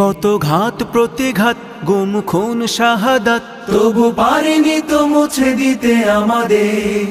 কত ঘাত প্রতিঘাত গুম খুন শাহাদাত। তবু পারেনি তো মুছে দিতে আমাদের।